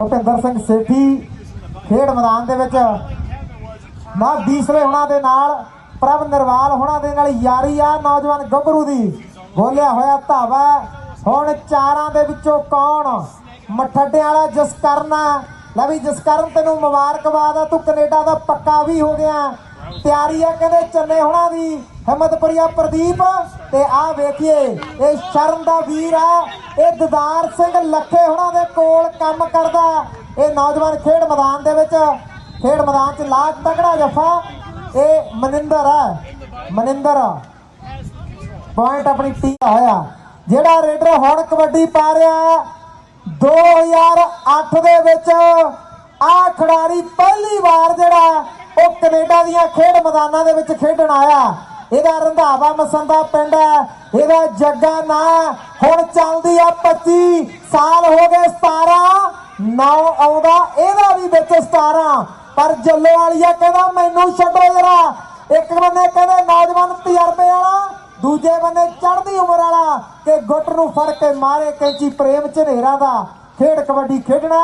ਭੁਪਿੰਦਰ ਸਿੰਘ ਸੇਠੀ ਖੇਡ ਮੈਦਾਨ ਦੇ ਵਿੱਚ ਨਾ ਬੀਸਲੇ ਹੁਣਾਂ ਦੇ ਨਾਲ, ਪ੍ਰਭ ਨਿਰਵਾਲ ਹੁਣਾਂ ਦੇ ਨਾਲ ਯਾਰੀ ਆ, ਨੌਜਵਾਨ ਗੱਭਰੂ ਦੀ। ਬੋਲਿਆ ਹੋਇਆ ਧਾਵਾ, ਹੁਣ ਚਾਰਾਂ ਦੇ ਵਿੱਚੋਂ ਕੌਣ ਮਠੱਡਿਆਂ ਵਾਲਾ ਜਸਕਰਨ ਆ? ਲੈ ਵੀ ਜਸਕਰਨ ਤੈਨੂੰ ਮੁਬਾਰਕਬਾਦ ਆ, ਤੂੰ ਕੈਨੇਡਾ ਦਾ ਪੱਕਾ ਵੀ ਹੋ ਗਿਆ। ਤਿਆਰੀ ਆ ਕਹਿੰਦੇ ਚੰਨੇ ਹੋਣਾ ਦੀ, ਹਿੰਮਤਪੁਰੀਆ ਪ੍ਰਦੀਪ ਤੇ ਆ ਵੇਖੀਏ, ਇਹ ਸ਼ਰਮ ਦਾ ਵੀਰ ਆ, ਇਹ ਦਦਾਰ ਸਿੰਘ ਲੱਖੇ ਹੁਣਾਂ ਦੇ ਕੋਲ ਕੰਮ ਕਰਦਾ। ਇਹ ਨੌਜਵਾਨ ਖੇਡ ਮੈਦਾਨ ਦੇ ਵਿੱਚ, ਖੇਡ ਮੈਦਾਨ 'ਚ ਲਾਜ ਤਗੜਾ ਜਫਾ, ਇਹ ਮਨਿੰਦਰ ਆ, ਮਨਿੰਦਰ ਪੁਆਇੰਟ ਆਪਣੀ ਟੀਮ ਦਾ ਹੋਇਆ। ਜਿਹੜਾ ਰੇਡਰ ਹੁਣ ਕਬੱਡੀ ਪਾ ਰਿਹਾ 2008 ਦੇ ਵਿੱਚ ਆ ਖਿਡਾਰੀ ਪਹਿਲੀ ਵਾਰ ਜਿਹੜਾ ਉਹ ਕੈਨੇਡਾ ਦੀਆਂ ਖੇਡ ਮੈਦਾਨਾਂ ਦੇ ਵਿੱਚ ਖੇਡਣ ਆਇਆ। ਇਹਦਾ ਰੰਧਾਵਾ ਮਸੰਦਾ ਪਿੰਡ ਹੈ। ਇਹਦਾ ਜੱਗਾ ਨਾਂ ਹੁਣ ਚੱਲਦੀ ਆ 25 ਸਾਲ ਹੋ ਗਏ 17 ਨੌ ਆਉਂਦਾ, ਇਹਦਾ ਵੀ ਵਿੱਚ 17 ਪਰ ਜੱਲੋ ਵਾਲੀਆ ਕਹਿੰਦਾ ਮੈਨੂੰ ਛੱਡੋ ਜਰਾ। ਇੱਕ ਬੰਨੇ ਕਹਿੰਦੇ, ਨੌਜਵਾਨ ਤਜਰਬੇ ਵਾਲਾ, ਦੂਜੇ ਬੰਨੇ ਚੜ੍ਹਦੀ ਉਮਰ ਵਾਲਾ। ਕਿ ਗੁੱਟ ਨੂੰ ਫੜ ਕੇ ਮਾਰੇ ਕੈਂਚੀ ਪ੍ਰੇਮ ਝਨੇਰਾ ਦਾ। ਖੇਡ ਕਬੱਡੀ ਖੇਡਣਾ।